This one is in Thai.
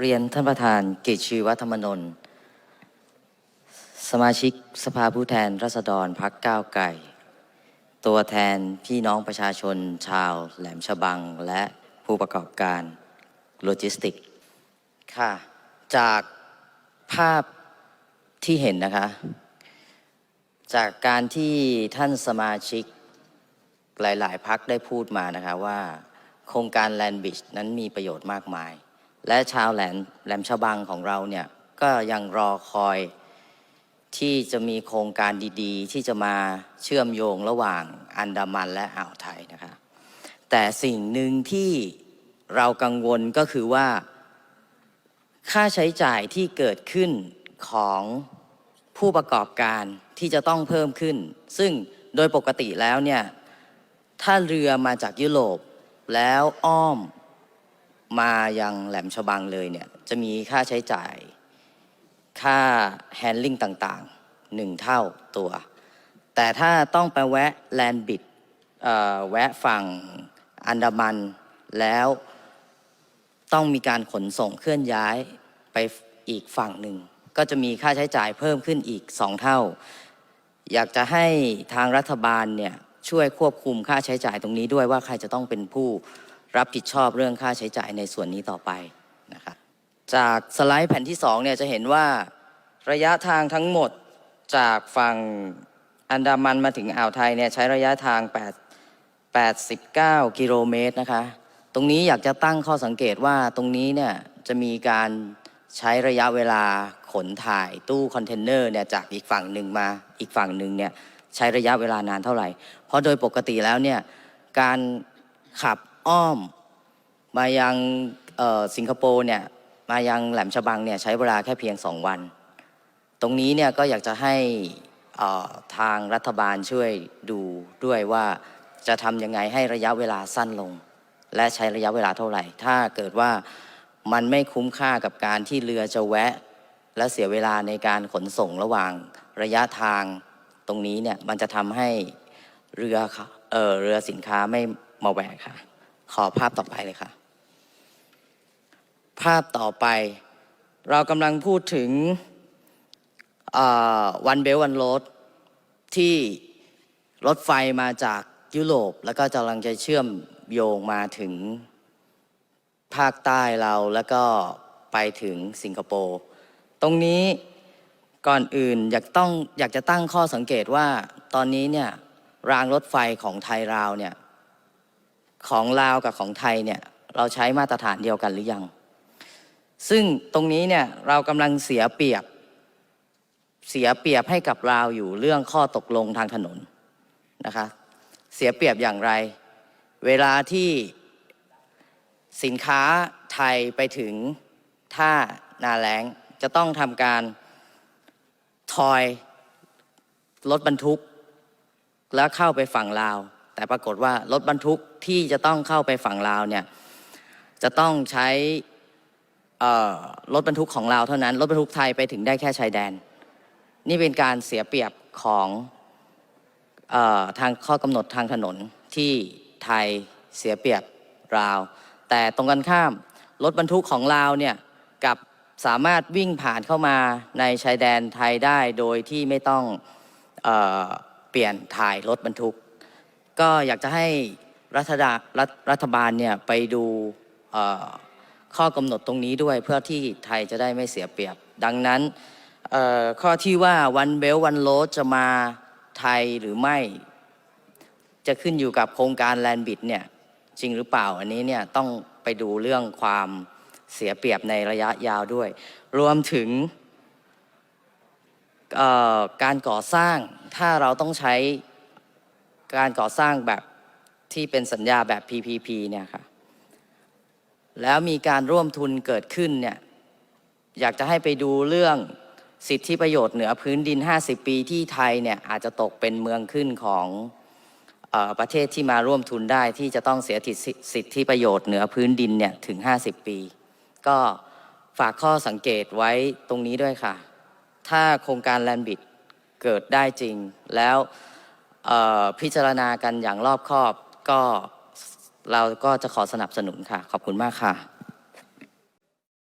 เรียนท่านประธานกิจชีวัฒรรมนนท์สมาชิกสภาผู้แทนราษฎรพักก้าวไก่ ตัวแทนพี่น้องประชาชนชาวแหลมฉบังและผู้ประกอบการโลจิสติกค่ะ จากภาพที่เห็นนะคะ จากการที่ท่านสมาชิกหลาย ๆ พักได้พูดมานะคะว่า โครงการแลนบิชนั้นมีประโยชน์มากมาย และชาวแหลมแหลมฉบังของเราเนี่ยก็ยังรอคอยที่จะมีโครงการดีๆ ที่จะมาเชื่อมโยงระหว่างอันดามันและอ่าวไทยนะคะแต่สิ่งหนึ่งที่เรากังวลก็คือว่า ค่าใช้จ่ายที่เกิดขึ้นของผู้ประกอบการที่จะต้องเพิ่มขึ้น ซึ่งโดยปกติแล้วเนี่ยถ้าเรือมาจากยุโรปแล้วอ้อม มายังแหลมฉบังเลยเนี่ยจะมีค่าใช้จ่ายค่าแฮนลิ่งต่างๆหนึ่งเท่าตัว แต่ถ้าต้องไปแวะแลนบิดแวะฝั่งอันดามันแล้วต้องมีการขนส่งเคลื่อนย้ายไปอีกฝั่งหนึ่ง ก็จะมีค่าใช้จ่ายเพิ่มขึ้นอีกสองเท่า อยากจะให้ทางรัฐบาลเนี่ยช่วยควบคุมค่าใช้จ่ายตรงนี้ด้วยว่าใครจะต้องเป็นผู้ รับผิดชอบเรื่องค่าใช้จ่ายในส่วนนี้ต่อไปนะคะจากสไลด์แผ่นที่สองเนี่ยจะเห็นว่าระยะทางทั้งหมดจากฝั่งอันดามันมาถึงอ่าวไทยเนี่ยใช้ระยะทาง8 89 กิโลเมตรนะคะ ตรงนี้อยากจะตั้งข้อสังเกตว่าตรงนี้เนี่ยจะมีการใช้ระยะเวลาขนถ่ายตู้คอนเทนเนอร์เนี่ยจากอีกฝั่งหนึ่งมาอีกฝั่งหนึ่งเนี่ยใช้ระยะเวลานานเท่าไหร่ เพราะโดยปกติแล้วเนี่ยการขับ อ้อม มายังสิงคโปร์เนี่ยมายังแหลมฉบังเนี่ยใช้เวลาแค่เพียง 2 วัน ตรงนี้เนี่ยก็อยากจะให้ทางรัฐบาลช่วยดูด้วยว่าจะทำยังไงให้ระยะเวลาสั้นลง และใช้ระยะเวลาเท่าไหร่ ถ้าเกิดว่ามันไม่คุ้มค่ากับการที่เรือจะแวะ และเสียเวลาในการขนส่งระหว่างระยะทางตรงนี้เนี่ยมันจะทำให้เรือเออเรือสินค้าไม่มาแวะค่ะ ขอภาพต่อไปเลยค่ะ ภาพต่อไป เรากำลังพูดถึงวันเบลวันโรดที่รถไฟมาจากยุโรป แล้วก็กำลังจะเชื่อมโยงมาถึงภาคใต้เราแล้วก็ไปถึงสิงคโปร์ตรงนี้ก่อนอื่นอยากต้องอยากจะตั้งข้อสังเกตว่าตอนนี้เนี่ยรางรถไฟของไทยราวเนี่ย ของลาวกับของไทยเนี่ยเราใช้มาตรฐานเดียวกันหรือยัง ซึ่งตรงนี้เนี่ยเรากำลังเสียเปรียบ เสียเปรียบให้กับลาวอยู่เรื่องข้อตกลงทางถนนนะคะเสียเปรียบอย่างไร เวลาที่สินค้าไทยไปถึงท่านาแรงจะต้องทำการทอยรถบรรทุก แล้วเข้าไปฝั่งลาว แต่ปรากฏว่ารถบรรทุก ที่จะต้องเข้าไปฝั่งลาวเนี่ยจะต้องใช้รถบรรทุกของลาวเท่านั้น รถบรรทุกไทยไปถึงได้แค่ชายแดน นี่เป็นการเสียเปรียบของออทางข้อกำหนดทางถนนที่ไทยเสียเปรียบลาว แต่ตรงกันข้าม รถบรรทุกของลาวเนี่ยกับสามารถวิ่งผ่านเข้ามาในชายแดนไทยได้โดยที่ไม่ต้องเออเปลี่ยนถ่ายรถบรรทุก ก็อยากจะให้ รัฐดารัฐรัฐบาลเนี่ยไปดูข้อกำหนดตรงนี้ด้วยเพื่อที่ไทยจะได้ไม่เสียเปรียบ ดังนั้นข้อที่ว่าวันเบลวันโรดจะมาไทยหรือไม่ จะขึ้นอยู่กับโครงการแลนบิดเนี่ยจริงหรือเปล่าอันนี้เนี่ยต้องไปดูเรื่องความเสียเปรียบในระยะยาวด้วย รวมถึงการก่อสร้างถ้าเราต้องใช้การก่อสร้างแบบ ที่เป็นสัญญาแบบ PPP เนี่ยค่ะแล้วมีการร่วมทุนเกิดขึ้นเนี่ยอยากจะให้ไปดูเรื่องสิทธิประโยชน์เหนือพื้นดิน 50 ปีที่ไทยเนี่ยอาจจะตกเป็นเมืองขึ้นของออประเทศที่มาร่วมทุนได้ที่จะต้องเสียสิทธิประโยชน์เหนือพื้นดินเนี่ยถึง 50 ปี ก็ฝากข้อสังเกตไว้ตรงนี้ด้วยค่ะ ถ้าโครงการแลนบิดเกิดได้จริง แล้วพิจารณากันอย่างรอบคอบ ก็เราก็จะขอสนับสนุนค่ะ ขอบคุณมากค่ะ